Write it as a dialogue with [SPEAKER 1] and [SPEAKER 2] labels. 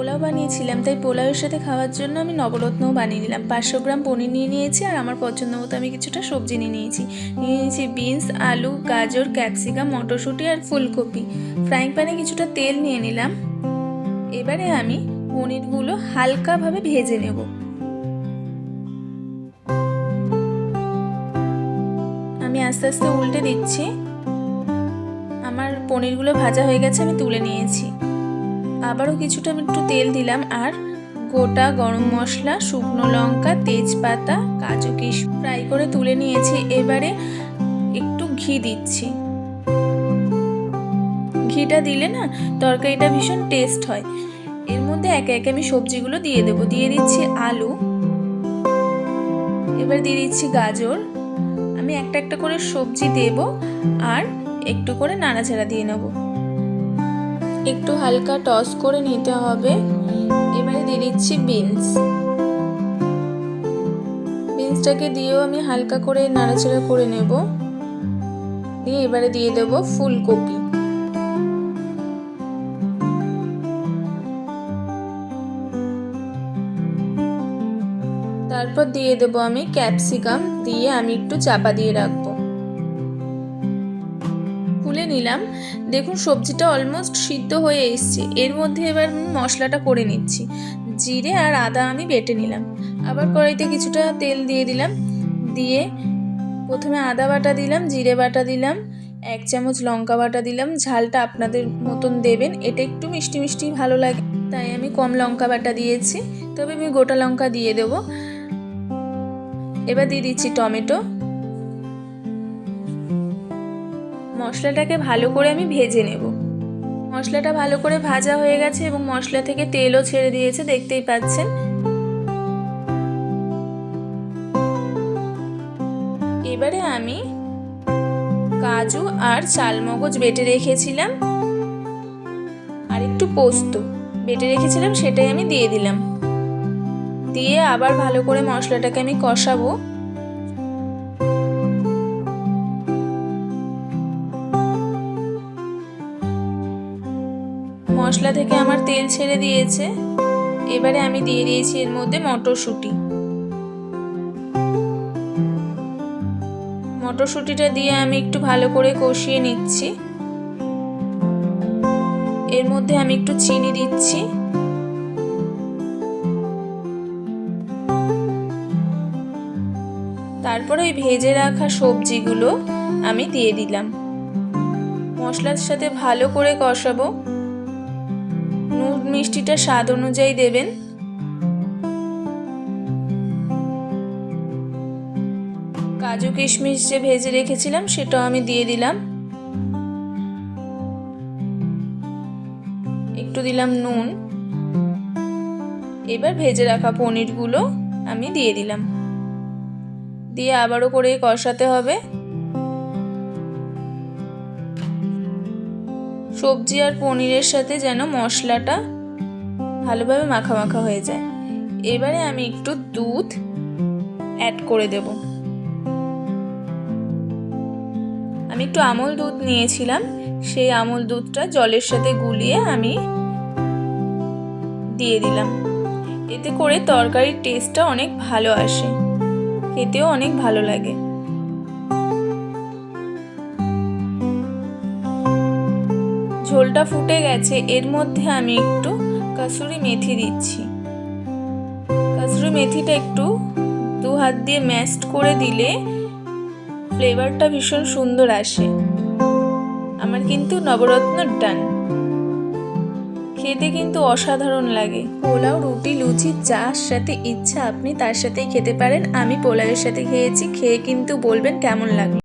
[SPEAKER 1] পোলাও বানিয়েছিলাম, তাই পোলাওয়ের সাথে খাওয়ার জন্য আমি নবরত্নও বানিয়ে নিলাম। পাঁচশো গ্রাম পনির নিয়ে নিয়েছি আর আমার পছন্দ মতো আমি কিছুটা সবজি নিয়ে নিয়েছি। নিয়ে নিয়েছি বিনস, আলু, গাজর, ক্যাপসিকাম, মটরশুঁটি আর ফুলকপি। ফ্রাইং প্যানে কিছুটা তেল নিয়ে নিলাম। এবারে আমি পনিরগুলো হালকাভাবে ভেজে নেব। আমি আস্তে আস্তে উল্টে দিচ্ছি। আমার পনিরগুলো ভাজা হয়ে গেছে, আমি তুলে নিয়েছি। আবারও কিছুটা আমি একটু তেল দিলাম আর গোটা গরম মশলা, শুকনো লঙ্কা, তেজপাতা, কাজু কিশ ফ্রাই করে তুলে নিয়েছি। এবারে একটু ঘি দিচ্ছি। ঘিটা দিলে না তরকারিটা ভীষণ টেস্ট হয়। এর মধ্যে একে একে আমি সবজিগুলো দিয়ে দেবো। দিয়ে দিচ্ছি আলু। এবার দিয়ে দিচ্ছি গাজর। আমি একটা একটা করে সবজি দেব আর একটু করে নাড়াচাড়া দিয়ে নেব। একটু হালকা টস করে নিতে হবে। এবারে দিয়ে দিচ্ছি বিনস। বিনসটাকে দিয়েও আমি হালকা করে নাড়াচাড়া করে নেব। দিয়ে এবারে দিয়ে দেব ফুলকপি। তারপর দিয়ে দেবো আমি ক্যাপসিকাম। দিয়ে আমি একটু চাপা দিয়ে রাখব। নিলাম। দেখুন, সবজিটা অলমোস্ট সিদ্ধ হয়ে এসছে। এর মধ্যে এবার মশলাটা করে নিচ্ছি। জিরে আর আদা আমি বেটে নিলাম। আবার কড়াইতে কিছুটা তেল দিয়ে দিলাম। দিয়ে প্রথমে আদা বাটা দিলাম, জিরে বাটা দিলাম, এক চামচ লঙ্কা বাটা দিলাম। ঝালটা আপনাদের মতন দেবেন। এটা একটু মিষ্টি মিষ্টি ভালো লাগে, তাই আমি কম লঙ্কা বাটা দিয়েছি। তবে আমি গোটা লঙ্কা দিয়ে দেবো। এবার দিয়ে দিচ্ছি টমেটো। মশলাটাকে ভালো করে আমি ভেজে নেব। মশলাটা ভালো করে ভাজা হয়ে গেছে এবং মশলা থেকে তেলও ছেড়ে দিয়েছে, দেখতেই পাচ্ছেন। এবারে আমি কাজু আর চালমগজ বেটে রেখেছিলাম। আর একটু পোস্ত বেটে রেখেছিলাম, সেটাই আমি দিয়ে দিলাম। দিয়ে আবার ভালো করে মশলাটাকে আমি কষাবো। মশলা থেকে আমার তেল ছেড়ে দিয়েছে। এবারে আমি দিয়ে দিয়েছি এর মধ্যে মটরশুঁটি। মটরশুঁটিটা দিয়ে আমি একটু ভালো করে কষিয়ে নিচ্ছি। এর মধ্যে আমি একটু চিনি দিচ্ছি। তারপরে ওই ভেজে রাখা সবজিগুলো আমি দিয়ে দিলাম। মশলার সাথে ভালো করে কষাবো। মিষ্টিটা স্বাদ অনুযায়ী দেবেন। কাজু কিশমিশ যে ভেজে রেখেছিলাম, সেটাও আমি দিয়ে দিলাম। একটু দিলাম নুন। এবার ভেজে রাখা পনিরগুলো আমি দিয়ে দিলাম। দিয়ে আবারও করে কষাতে হবে। সবজি আর পনিরের সাথে যেন মশলাটা ভালোভাবে মাখা মাখা হয়ে যায়। এবারে আমি একটু দুধ অ্যাড করে দেব। আমি একটু আমল দুধ নিয়েছিলাম, সেই আমল দুধটা জলের সাথে গুলিয়ে আমি দিয়ে দিলাম। এতে করে তরকারির টেস্টটা অনেক ভালো আসে। খেতেও অনেক ভালো লাগে। ঝোলটা ফুটে গেছে, এর মধ্যে আমি একটু কাসুরি মেথি দিচ্ছি। কাসুরি মেথিটা একটু দু হাত দিয়ে ম্যাশড করে দিলে ফ্লেভারটা ভীষণ সুন্দর আসে। আমার কিন্তু নবরত্ন ডান। খেতে কিন্তু অসাধারণ লাগে। পোলাও, রুটি, লুচি, যার সাথে ইচ্ছা আপনি তার সাথেই খেতে পারেন। আমি পোলাওয়ের সাথে খেয়েছি, খেয়ে কিন্তু বলবেন কেমন লাগল।